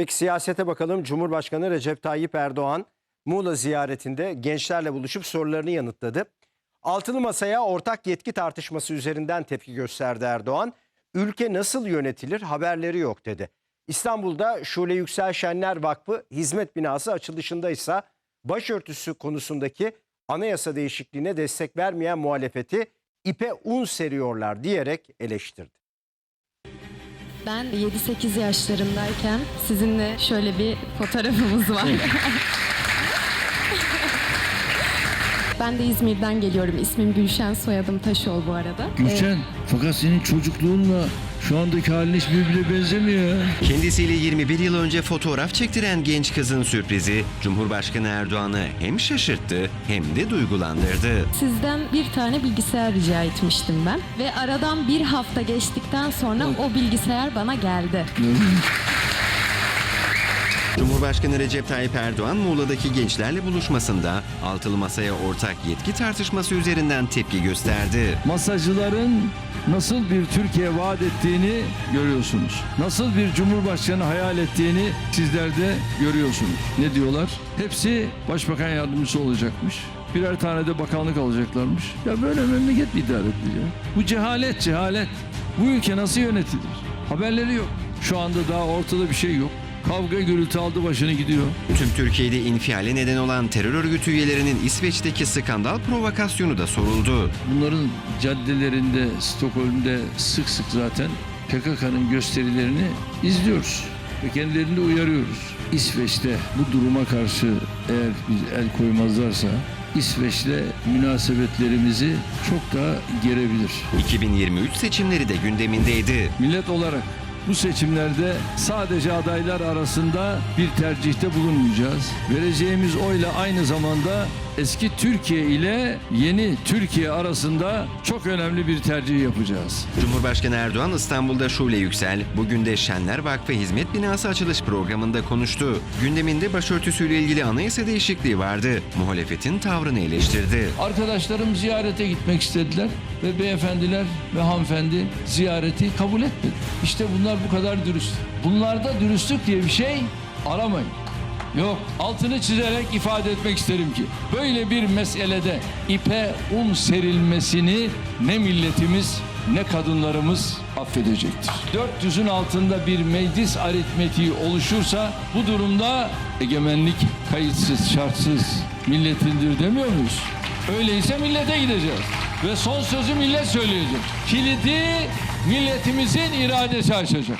Peki siyasete bakalım. Cumhurbaşkanı Recep Tayyip Erdoğan Muğla ziyaretinde gençlerle buluşup sorularını yanıtladı. Altılı masaya ortak yetki tartışması üzerinden tepki gösterdi Erdoğan. Ülke nasıl yönetilir haberleri yok dedi. İstanbul'da Şule Yüksel Şenler Vakfı hizmet binası açılışında ise başörtüsü konusundaki anayasa değişikliğine destek vermeyen muhalefeti ipe un seriyorlar diyerek eleştirdi. Ben 7-8 yaşlarındayken sizinle şöyle bir fotoğrafımız var. ben de İzmir'den geliyorum. İsmim Gülşen, soyadım Taşol bu arada. Gülşen fakat senin çocukluğunla şu andaki halin hiç birbirine benzemiyor. Kendisiyle 21 yıl önce fotoğraf çektiren genç kızın sürprizi Cumhurbaşkanı Erdoğan'ı hem şaşırttı hem de duygulandırdı. Sizden bir tane bilgisayar rica etmiştim ben. Ve aradan bir hafta geçtikten sonra o bilgisayar bana geldi. Cumhurbaşkanı Recep Tayyip Erdoğan Muğla'daki gençlerle buluşmasında altılı masaya ortak yetki tartışması üzerinden tepki gösterdi. Masajcıların nasıl bir Türkiye vaat ettiğini görüyorsunuz. Nasıl bir cumhurbaşkanı hayal ettiğini sizler de görüyorsunuz. Ne diyorlar? Hepsi başbakan yardımcısı olacakmış. Birer tane de bakanlık alacaklarmış. Ya böyle memleket mi idare edilir? Bu cehalet cehalet. Bu ülke nasıl yönetilir? Haberleri yok. Şu anda daha ortada bir şey yok. Kavga gürültü aldı başını gidiyor. Tüm Türkiye'de infiale neden olan terör örgütü üyelerinin İsveç'teki skandal provokasyonu da soruldu. Bunların caddelerinde, Stockholm'de sık sık zaten PKK'nın gösterilerini izliyoruz ve kendilerini de uyarıyoruz. İsveç'te bu duruma karşı eğer biz el koymazlarsa İsveç'le münasebetlerimizi çok daha gerebilir. 2023 seçimleri de gündemindeydi. Millet olarak bu seçimlerde sadece adaylar arasında bir tercihte bulunmayacağız. Vereceğimiz oyla aynı zamanda eski Türkiye ile yeni Türkiye arasında çok önemli bir tercih yapacağız. Cumhurbaşkanı Erdoğan İstanbul'da Şule Yüksel, bugün de Şenler Vakfı Hizmet Binası açılış programında konuştu. Gündeminde başörtüsüyle ilgili anayasa değişikliği vardı. Muhalefetin tavrını eleştirdi. Arkadaşlarım ziyarete gitmek istediler ve beyefendiler ve hanımefendi ziyareti kabul etmedi. İşte bunlar bu kadar dürüst. Bunlarda dürüstlük diye bir şey aramayın. Yok altını çizerek ifade etmek isterim ki böyle bir meselede ipe un serilmesini ne milletimiz ne kadınlarımız affedecektir. 400'ün altında bir meclis aritmetiği oluşursa bu durumda egemenlik kayıtsız şartsız milletindir demiyor muyuz? Öyleyse millete gideceğiz. Ve son sözü millet söyleyecek. Kilidi milletimizin iradesi açacak.